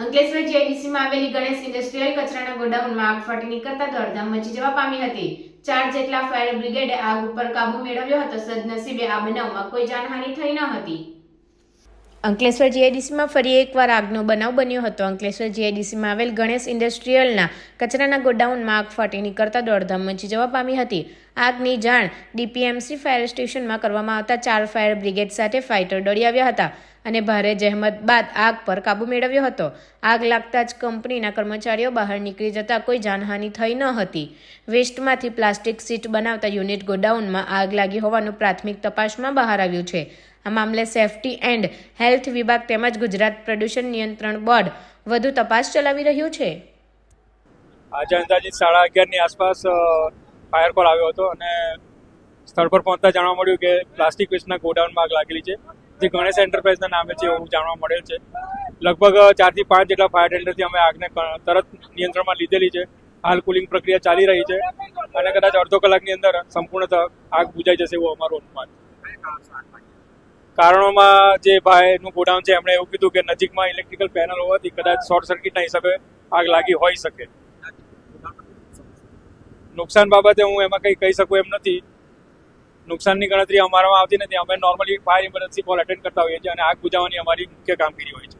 અંકલેશ્વર જીઆઈડીસીમાં આવેલી ગણેશ ઇન્ડસ્ટ્રીયલ કચરાના ગોડાઉનમાં આગ ફાટી નીકળતા દોડધામ મચી જવા પામી હતી. ચાર જેટલા ફાયર બ્રિગેડે આગ ઉપર કાબુ મેળવ્યો હતો. સદનસીબે આ બનાવમાં કોઈ જાનહાનિ થઈ ન હતી. અંકલેશ્વર જીઆઈડીસીમાં ફરી એકવાર આગનો બનાવ બન્યો હતો. અંકલેશ્વર જીઆઈડીસીમાં આવેલ ગણેશ ઇન્ડસ્ટ્રીયલના કચરાના ગોડાઉનમાં આગ ફાટી નીકળતા દોડધામ મચી જવા પામી હતી. આગની જાણ ડીપીએમસી ફાયર સ્ટેશનમાં કરવામાં આવતા ચાર ફાયર બ્રિગેડ સાથે ફાઇટર દોડી આવ્યા હતા. અને ભારે જહેમત બાદ આગ પર કાબુ મેળવ્યો હતો. આગ લાગતા જ કંપનીના કર્મચારીઓ બહાર નીકળી જતા કોઈ જાનહાનિ થઈ ન હતી. વેસ્ટમાંથી પ્લાસ્ટિક સીટ બનાવતા યુનિટ ગોડાઉનમાં આગ લાગી હોવાનું પ્રાથમિક તપાસમાં બહાર આવ્યું છે. આ મામલે સેફટી એન્ડ હેલ્થ વિભાગ તેમજ ગુજરાત પ્રદૂષણ નિયંત્રણ બોર્ડ વધુ તપાસ ચલાવી રહ્યું છે. આજે અંદાજિત સાડા અગિયારની આસપાસ ફાયર કોલ આવ્યો હતો અને સ્થળ પર પહોંચતા જાણવા મળ્યું કે પ્લાસ્ટિક વેસ્ટના ગોડાઉનમાં આગ લાગેલી છે. જે ગણેશ એન્ટરપ્રાઇઝના નામે છે એવું જાણવા મળેલ છે. લગભગ ચારથી પાંચ જેટલા ફાયર ટેન્ડરથી અમે આગને તરત નિયંત્રણમાં લીધેલી છે. હાલ કુલિંગ પ્રક્રિયા ચાલી રહી છે અને કદાચ અડધો કલાકની અંદર સંપૂર્ણતઃ આગ બુજાઈ જશે એવું અમારું અનુમાન કારણોમાં જે ભાઈનું ગોડાઉન છે, એમણે એવું કીધું કે નજીકમાં ઇલેક્ટ્રિકલ પેનલ હોવાથી કદાચ શોર્ટ સર્કિટના હિસાબે આગ લાગી હોઈ શકે. નુકસાન બાબતે હું એમાં કંઈ કહી શકું એમ નથી. નુકસાનની ગણતરી અમારામાં આવતી નથી. અમે normally fire emergency call attend કરતા હોઈએ છીએ અને આગ બુજાવવાની અમારી મુખ્ય કામગીરી હોય છે.